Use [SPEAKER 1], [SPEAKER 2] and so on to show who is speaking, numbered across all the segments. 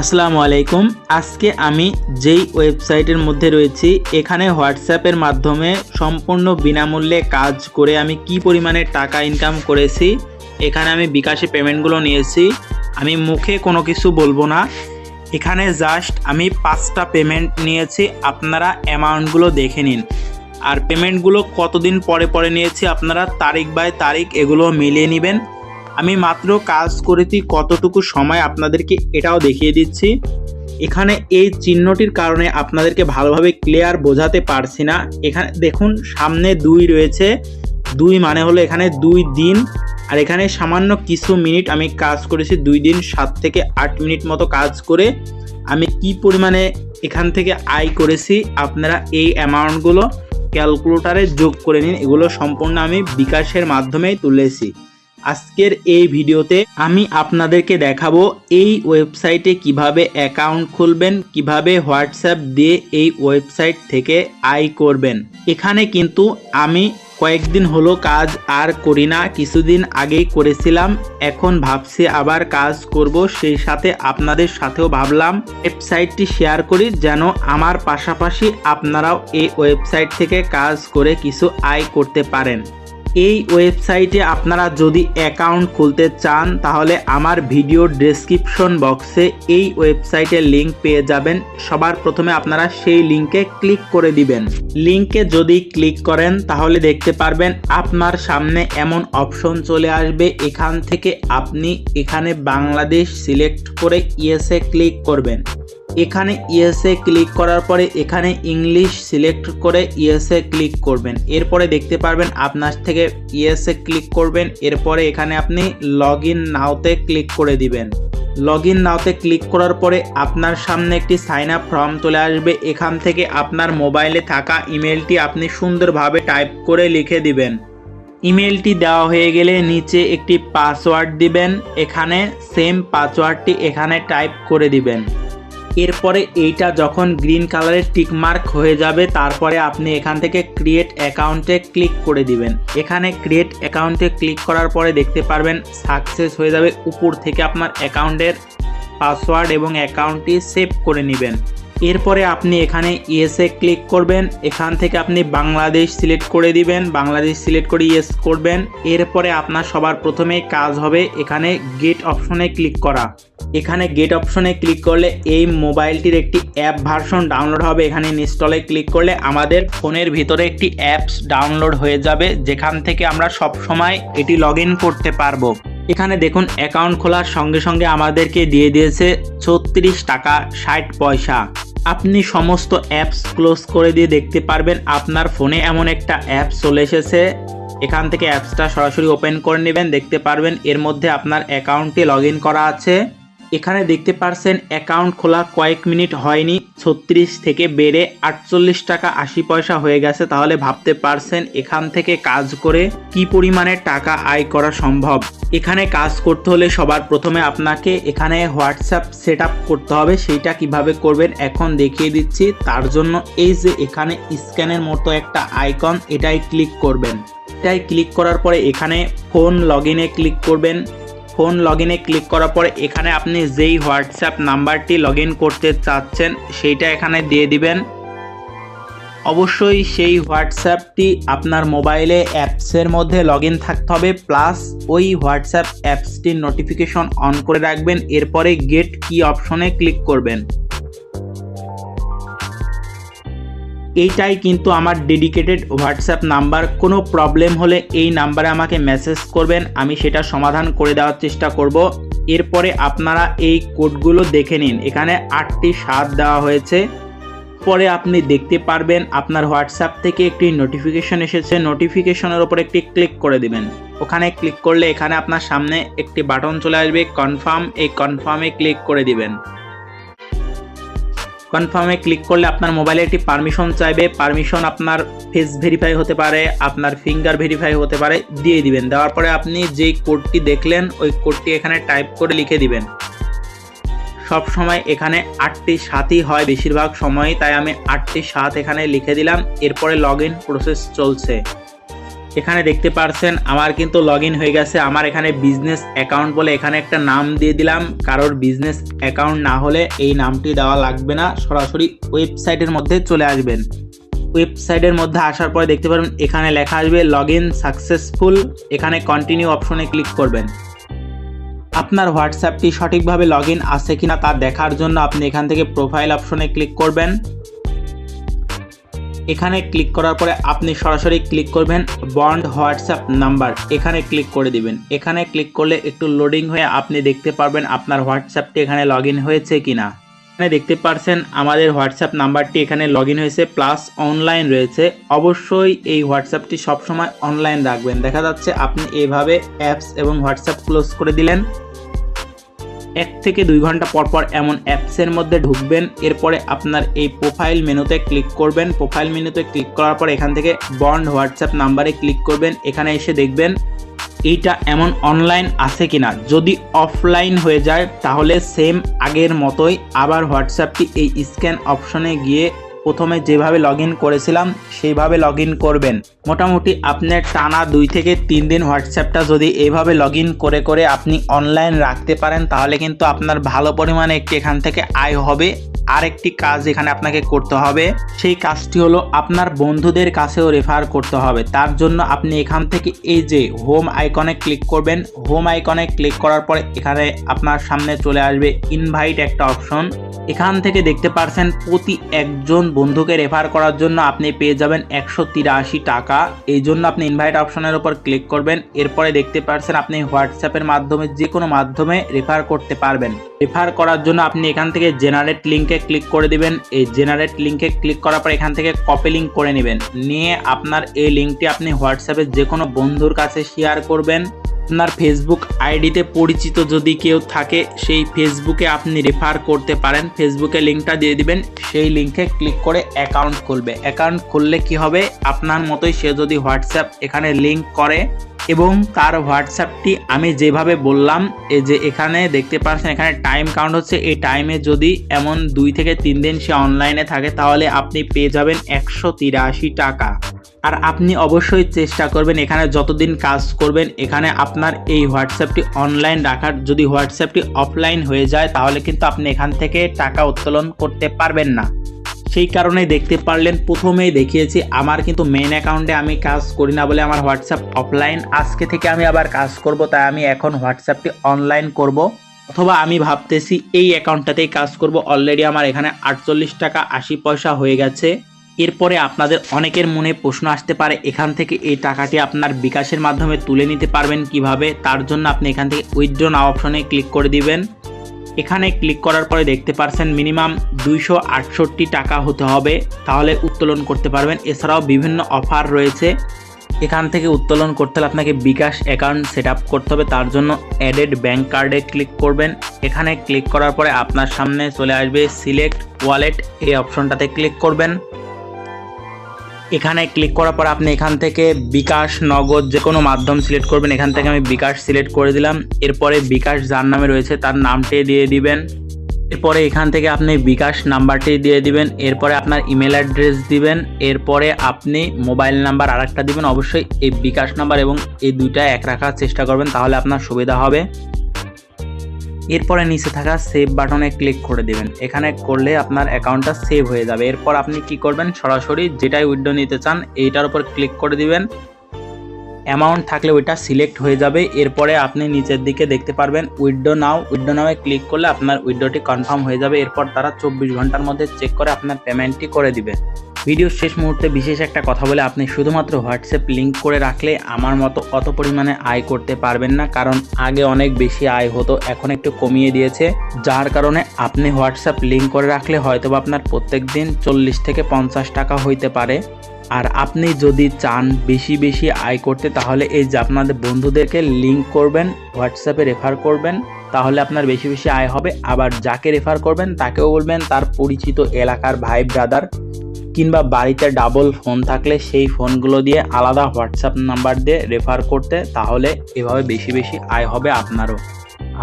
[SPEAKER 1] আসসালামু আলাইকুম। আজকে আমি যেই ওয়েবসাইটের মধ্যে রয়েছি, এখানে হোয়াটসঅ্যাপের মাধ্যমে সম্পূর্ণ বিনামূল্যে কাজ করে আমি কি পরিমাণে টাকা ইনকাম করেছি, এখানে আমি বিকাশে পেমেন্টগুলো নিয়েছি। আমি মুখে কোনো কিছু বলব না। এখানে জাস্ট আমি পাঁচটা পেমেন্ট নিয়েছি, আপনারা অ্যামাউন্টগুলো দেখে নিন। আর পেমেন্টগুলো কতদিন পরে পরে নিয়েছি, আপনারা তারিখ বাই তারিখ এগুলো মিলিয়ে নেবেন। আমি মাত্র কাজ করেছি কতটুকু সময় আপনাদেরকে এটাও দেখিয়ে দিচ্ছি। এখানে এই চিহ্নটির কারণে আপনাদেরকে ভালোভাবে ক্লিয়ার বোঝাতে পারছি না। এখানে দেখুন, সামনে দুই রয়েছে। দুই মানে হলো এখানে দুই দিন। আর এখানে সামান্য কিছু মিনিট আমি কাজ করেছি দুই দিন, সাত থেকে আট মিনিট মতো কাজ করে। আমি কি পরিমাণে এখান থেকে আয় করেছি, আপনারা এই অ্যামাউন্টগুলো ক্যালকুলেটারে যোগ করে নিন। এগুলো সম্পূর্ণ আমি বিকাশের মাধ্যমেই তুলেছি। আজকের এই ভিডিওতে আমি আপনাদেরকে দেখাবো এই ওয়েবসাইটে কীভাবে অ্যাকাউন্ট খুলবেন, কীভাবে হোয়াটসঅ্যাপ দিয়ে এই ওয়েবসাইট থেকে আয় করবেন। এখানে কিন্তু আমি কয়েকদিন হলো কাজ আর করি না, কিছুদিন আগেই করেছিলাম, এখন ভাবছি আবার কাজ করব, সেই সাথে আপনাদের সাথেও ভাবলাম ওয়েবসাইটটি শেয়ার করি যেন আমার পাশাপাশি আপনারাও এই ওয়েবসাইট থেকে কাজ করে কিছু আয় করতে পারেন। এই ওয়েবসাইটে আপনারা যদি অ্যাকাউন্ট খুলতে চান, তাহলে আমার ভিডিও ডেসক্রিপশন বক্সে এই ওয়েবসাইটের লিংক পেয়ে যাবেন। সবার প্রথমে আপনারা সেই লিংকে ক্লিক করে দিবেন। লিংকে যদি ক্লিক করেন, তাহলে দেখতে পারবেন আপনার সামনে এমন অপশন চলে আসবে। এখান থেকে আপনি এখানে বাংলাদেশ সিলেক্ট করে ইয়েসে ক্লিক করবেন। এখানে ইয়েসে ক্লিক করার পরে এখানে ইংলিশ সিলেক্ট করে ইয়েসে ক্লিক করবেন। এরপরে দেখতে পারবেন আপনার থেকে ইয়েসে ক্লিক করবেন। এরপরে এখানে আপনি লগ ইন নাওতে ক্লিক করে দিবেন। লগ ইন নাওতে ক্লিক করার পরে আপনার সামনে একটি সাইন আপ ফর্ম চলে আসবে। এখান থেকে আপনার মোবাইলে থাকা ইমেলটি আপনি সুন্দরভাবে টাইপ করে লিখে দিবেন। ইমেলটি দেওয়া হয়ে গেলে নিচে একটি পাসওয়ার্ড দিবেন। এখানে সেম পাসওয়ার্ডটি এখানে টাইপ করে দিবেন। এরপরে এইটা যখন গ্রিন কালারের টিকমার্ক হয়ে যাবে, তারপরে আপনি এখান থেকে ক্রিয়েট অ্যাকাউন্টে ক্লিক করে দিবেন। এখানে ক্রিয়েট অ্যাকাউন্টে ক্লিক করার পরে দেখতে পারবেন সাকসেস হয়ে যাবে। উপর থেকে আপনার অ্যাকাউন্টের পাসওয়ার্ড এবং অ্যাকাউন্টটি সেভ করে নেবেন। এরপরে আপনি এখানে ইয়েসে ক্লিক করবেন। এখান থেকে আপনি বাংলাদেশ সিলেক্ট করে দিবেন। বাংলাদেশ সিলেক্ট করে ইয়েস করবেন। এরপরে আপনার সবার প্রথমেই কাজ হবে এখানে গেট অপশনে ক্লিক করা। এখানে গেট অপশনে ক্লিক করলে এই মোবাইলটির একটি অ্যাপ ভার্সন ডাউনলোড হবে। এখানে ইনস্টলে ক্লিক করলে আমাদের ফোনের ভিতরে একটি অ্যাপস ডাউনলোড হয়ে যাবে, যেখান থেকে আমরা সব সময় এটি লগ করতে পারব। এখানে দেখুন অ্যাকাউন্ট খোলার সঙ্গে সঙ্গে আমাদেরকে দিয়ে দিয়েছে ছত্রিশ টাকা ষাট পয়সা। আপনি সমস্ত অ্যাপস ক্লোজ করে দিয়ে দেখতে পারবেন। আপনার ফোনে এমন একটা অ্যাপ চলে এসেছে। এখান থেকে অ্যাপসটা সরাসরি ওপেন করে নেবেন, দেখতে পারবেন। এর মধ্যে আপনার অ্যাকাউন্টটি লগ করা আছে। এখানে দেখতে পারছেন অ্যাকাউন্ট খোলা কয়েক মিনিট হয়নি। ছত্রিশ থেকে বেড়ে আটচল্লিশ টাকা আশি পয়সা হয়ে গেছে। তাহলে ভাবতে পারছেন, এখান থেকে কাজ করে কি পরিমাণে টাকা আয় করা সম্ভব? এখানে কাজ করতে হলে সবার প্রথমে আপনাকে এখানে হোয়াটসঅ্যাপ সেট করতে হবে, সেইটা কীভাবে করবেন এখন দেখিয়ে দিচ্ছি। তার জন্য এই যে এখানে স্ক্যানের মতো একটা আইকন, এটাই ক্লিক করবেন। এটাই ক্লিক করার পরে এখানে ফোন লগ ক্লিক করবেন। ফোন লগ ক্লিক করার পরে এখানে আপনি যেই হোয়াটসঅ্যাপ নাম্বারটি লগ করতে চাচ্ছেন, সেইটা এখানে দিয়ে দিবেন। অবশ্যই সেই হোয়াটসঅ্যাপটি আপনার মোবাইলে অ্যাপসের মধ্যে লগ থাকতে হবে, প্লাস ওই হোয়াটসঅ্যাপ অ্যাপসটির নোটিফিকেশন অন করে রাখবেন, এরপরে গেট কি অপশনে ক্লিক করবেন। এইটাই কিন্তু আমার ডেডিকেটেড হোয়াটসঅ্যাপ নাম্বার। কোনো প্রবলেম হলে এই নাম্বারে আমাকে মেসেজ করবেন, আমি সেটা সমাধান করে দেওয়ার চেষ্টা করব। এরপরে আপনারা এই কোডগুলো দেখে নিন, এখানে আটটি স্বাদ দেওয়া হয়েছে। পরে আপনি দেখতে পারবেন আপনার হোয়াটসঅ্যাপ থেকে একটি নোটিফিকেশন এসেছে। নোটিফিকেশনের ওপর একটি ক্লিক করে দিবেন। ওখানে ক্লিক করলে এখানে আপনার সামনে একটি বাটন চলে আসবে। কনফার্ম এই কনফার্মে ক্লিক করে দিবেন। কনফার্মে ক্লিক করলে আপনার মোবাইলে একটি পারমিশন চাইবে। পারমিশন আপনার ফেস ভেরিফাই হতে পারে, আপনার ফিঙ্গার ভেরিফাই হতে পারে। দিয়ে দিবেন। দেওয়ার পরে আপনি যেই কোডটি দেখলেন, ওই কোডটি এখানে টাইপ করে লিখে দিবেন। সব সময় এখানে আটটি সাতই হয় বেশিরভাগ সময়ই, তাই আমি আটটি সাত এখানে লিখে দিলাম। এরপরে লগ ইন প্রসেস চলছে। এখানে দেখতে পারছেন, আমার কিন্তু লগ হয়ে গেছে। আমার এখানে বিজনেস অ্যাকাউন্ট বলে এখানে একটা নাম দিয়ে দিলাম। কারোর বিজনেস অ্যাকাউন্ট না হলে এই নামটি দেওয়া লাগবে না। সরাসরি ওয়েবসাইটের মধ্যে চলে আসবেন। ওয়েবসাইটের মধ্যে আসার পরে দেখতে পারবেন, এখানে লেখা আসবে লগ ইন সাকসেসফুল এখানে কন্টিনিউ অপশনে ক্লিক করবেন। আপনার হোয়াটসঅ্যাপটি সঠিকভাবে লগ ইন আছে কিনা তা দেখার জন্য আপনি এখান থেকে প্রোফাইল অপশনে ক্লিক করবেন। এখানে ক্লিক করার পরে আপনি সরাসরি ক্লিক করবেন বন্ড হোয়াটসঅ্যাপ নাম্বার। এখানে ক্লিক করে দিবেন। এখানে ক্লিক করলে একটু লোডিং হয়ে আপনি দেখতে পারবেন আপনার হোয়াটসঅ্যাপটি এখানে লগ হয়েছে কিনা। এখানে দেখতে পারছেন আমাদের হোয়াটসঅ্যাপ নাম্বারটি এখানে লগ হয়েছে প্লাস অনলাইন রয়েছে। অবশ্যই এই হোয়াটসঅ্যাপটি সবসময় অনলাইন রাখবেন। দেখা যাচ্ছে আপনি এভাবে অ্যাপস এবং হোয়াটসঅ্যাপ ক্লোজ করে দিলেন। এক থেকে দুই ঘণ্টা পর পর এমন অ্যাপসের মধ্যে ঢুকবেন, এরপরে আপনার এই প্রোফাইল মেনুতে ক্লিক করবেন। প্রোফাইল মেনুতে ক্লিক করার পর এখান থেকে বন্ড হোয়াটসঅ্যাপ নাম্বারে ক্লিক করবেন। এখানে এসে দেখবেন, এইটা এমন অনলাইন আছে কিনা। যদি অফলাইন হয়ে যায়, তাহলে সেম আগের মতোই আবার হোয়াটসঅ্যাপটি এই স্ক্যান অপশনে গিয়ে প্রথমে যেভাবে লগ করেছিলাম, সেইভাবে লগ করবেন। মোটামুটি আপনার টানা দুই থেকে তিন দিন হোয়াটসঅ্যাপটা যদি এইভাবে লগ করে করে আপনি অনলাইন রাখতে পারেন, তাহলে কিন্তু আপনার ভালো পরিমাণে একটি এখান থেকে আয় হবে। আরেকটি কাজ এখানে আপনাকে করতে হবে। সেই কাজটি হলো আপনার বন্ধুদের কাছেও রেফার করতে হবে। তার জন্য আপনি এখান থেকে এই যে হোম আইকনে ক্লিক করবেন। হোম আইকনে ক্লিক করার পরে এখানে আপনার সামনে চলে আসবে ইনভাইট একটা অপশন এখান থেকে দেখতে পারছেন প্রতি একজন বন্ধুকে রেফার করার জন্য আপনি পেয়ে যাবেন একশো তিরাশি টাকা। এই জন্য আপনি ইনভাইট অপশনের উপর ক্লিক করবেন। এরপরে দেখতে পারছেন আপনি হোয়াটসঅ্যাপের মাধ্যমে যে কোনো মাধ্যমে রেফার করতে পারবেন। রেফার করার জন্য আপনি এখান থেকে জেনারেট লিঙ্কে ক্লিক করে দিবেন। এই জেনারেট লিঙ্কে ক্লিক করার পর এখান থেকে কপি লিঙ্ক করে নেবেন। নিয়ে আপনার এই লিঙ্কটি আপনি হোয়াটসঅ্যাপে যে কোনো বন্ধুর কাছে শেয়ার করবেন। আপনার ফেসবুক আইডিতে পরিচিত যদি কেউ থাকে, সেই ফেসবুকে আপনি রেফার করতে পারেন। ফেসবুকে লিঙ্কটা দিয়ে দিবেন। সেই লিঙ্কে ক্লিক করে অ্যাকাউন্ট খুলবে। অ্যাকাউন্ট খুললে কি হবে? আপনার মতোই সে যদি হোয়াটসঅ্যাপ এখানে লিঙ্ক করে এবং তার হোয়াটসঅ্যাপটি আমি যেভাবে বললাম, এই যে এখানে দেখতে পাচ্ছেন, এখানে টাইম কাউন্ট হচ্ছে। এই টাইমে যদি এমন দুই থেকে তিন দিন সে অনলাইনে থাকে, তাহলে আপনি পেয়ে যাবেন একশো তিরাশি টাকা। আর আপনি অবশ্যই চেষ্টা করবেন, এখানে যতদিন কাজ করবেন, এখানে আপনার এই হোয়াটসঅ্যাপটি অনলাইন রাখার। যদি হোয়াটসঅ্যাপটি অফলাইন হয়ে যায়, তাহলে কিন্তু আপনি এখান থেকে টাকা উত্তোলন করতে পারবেন না। সেই কারণে দেখতে পারলেন, প্রথমেই দেখিয়েছি, আমার কিন্তু মেন অ্যাকাউন্টে আমি কাজ করি না বলে আমার হোয়াটসঅ্যাপ অফলাইন আজকে থেকে আমি আবার কাজ করব, তাই আমি এখন হোয়াটসঅ্যাপটি অনলাইন করব। অথবা আমি ভাবতেছি এই অ্যাকাউন্টটাতেই কাজ করব। অলরেডি আমার এখানে আটচল্লিশ টাকা আশি পয়সা হয়ে গেছে। এরপরে আপনাদের অনেকের মনে প্রশ্ন আসতে পারে, এখান থেকে এই টাকাটি আপনার বিকাশের মাধ্যমে তুলে নিতে পারবেন কীভাবে? তার জন্য আপনি এখান থেকে উইথড্র নাও অপশনে ক্লিক করে দিবেন। এখানে ক্লিক করার পরে দেখতে পারছেন মিনিমাম দুইশো আটষট্টি টাকা হতে হবে। তাহলে উত্তোলন করতে পারবেন। এছাড়াও বিভিন্ন অফার রয়েছে। এখান থেকে উত্তোলন করতে হলে আপনাকে বিকাশ অ্যাকাউন্ট সেট করতে হবে। তার জন্য অ্যাডেড ব্যাঙ্ক কার্ডে ক্লিক করবেন। এখানে ক্লিক করার পরে আপনার সামনে চলে আসবে সিলেক্ট ওয়ালেট এই অপশনটাতে ক্লিক করবেন। এখানে ক্লিক করার পর আপনি এখান থেকে বিকাশ, নগদ যে কোনো মাধ্যম সিলেক্ট করবেন। এখান থেকে আমি বিকাশ সিলেক্ট করে দিলাম। এরপরে বিকাশ যার নামে রয়েছে তার নামটি দিয়ে দিবেন। এরপরে এখান থেকে আপনি বিকাশ নাম্বারটি দিয়ে দিবেন। এরপরে আপনার ইমেল অ্যাড্রেস দিবেন। এরপরে আপনি মোবাইল নাম্বার আরেকটা দিবেন। অবশ্যই এই বিকাশ নাম্বার এবং এই দুইটা এক রাখার চেষ্টা করবেন, তাহলে আপনার সুবিধা হবে। এরপরে নিচে থাকা সেভ বাটনে ক্লিক করে দিবেন। এখানে করলে আপনার অ্যাকাউন্টটা সেভ হয়ে যাবে। এরপর আপনি কি করবেন? সরাসরি যেটাই উইড্রো নিতে চান, এইটার উপর ক্লিক করে দিবেন। অ্যামাউন্ট থাকলে ওইটা সিলেক্ট হয়ে যাবে। এরপরে আপনি নিচের দিকে দেখতে পারবেন উইড্রো নাও উইড্রো নাওয়ে ক্লিক করলে আপনার উইড্রোটি কনফার্ম হয়ে যাবে। এরপর তারা চব্বিশ ঘণ্টার মধ্যে চেক করে আপনার পেমেন্টটি করে দিবে। ভিডিওর শেষ মুহূর্তে বিশেষ একটা কথা বলে আপনি শুধুমাত্র হোয়াটসঅ্যাপ লিঙ্ক করে রাখলে আমার মতো অত পরিমাণে আয় করতে পারবেন না, কারণ আগে অনেক বেশি আয় হতো, এখন একটু কমিয়ে দিয়েছে। যার কারণে আপনি হোয়াটসঅ্যাপ লিঙ্ক করে রাখলে হয়তো আপনার প্রত্যেক দিন চল্লিশ থেকে পঞ্চাশ টাকা হইতে পারে। আর আপনি যদি চান বেশি বেশি আয় করতে, তাহলে এই যে আপনাদের বন্ধুদেরকে লিঙ্ক করবেন, হোয়াটসঅ্যাপে রেফার করবেন, তাহলে আপনার বেশি বেশি আয় হবে। আবার যাকে রেফার করবেন, তাকেও বলবেন তার পরিচিত এলাকার ভাই, ব্রাদার। কিংবা বাড়িতে ডাবল ফোন থাকলে সেই ফোনগুলো দিয়ে আলাদা হোয়াটসঅ্যাপ নাম্বার দিয়ে রেফার করতে তাহলে এভাবে বেশি বেশি আয় হবে আপনারও।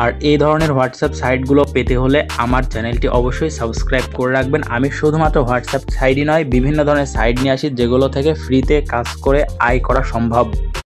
[SPEAKER 1] আর এই ধরনের হোয়াটসঅ্যাপ সাইটগুলো পেতে হলে আমার চ্যানেলটি অবশ্যই সাবস্ক্রাইব করে রাখবেন। আমি শুধুমাত্র হোয়াটসঅ্যাপ সাইটই নয়, বিভিন্ন ধরনের সাইট নিয়ে আসি, যেগুলো থেকে ফ্রিতে কাজ করে আয় করা সম্ভব।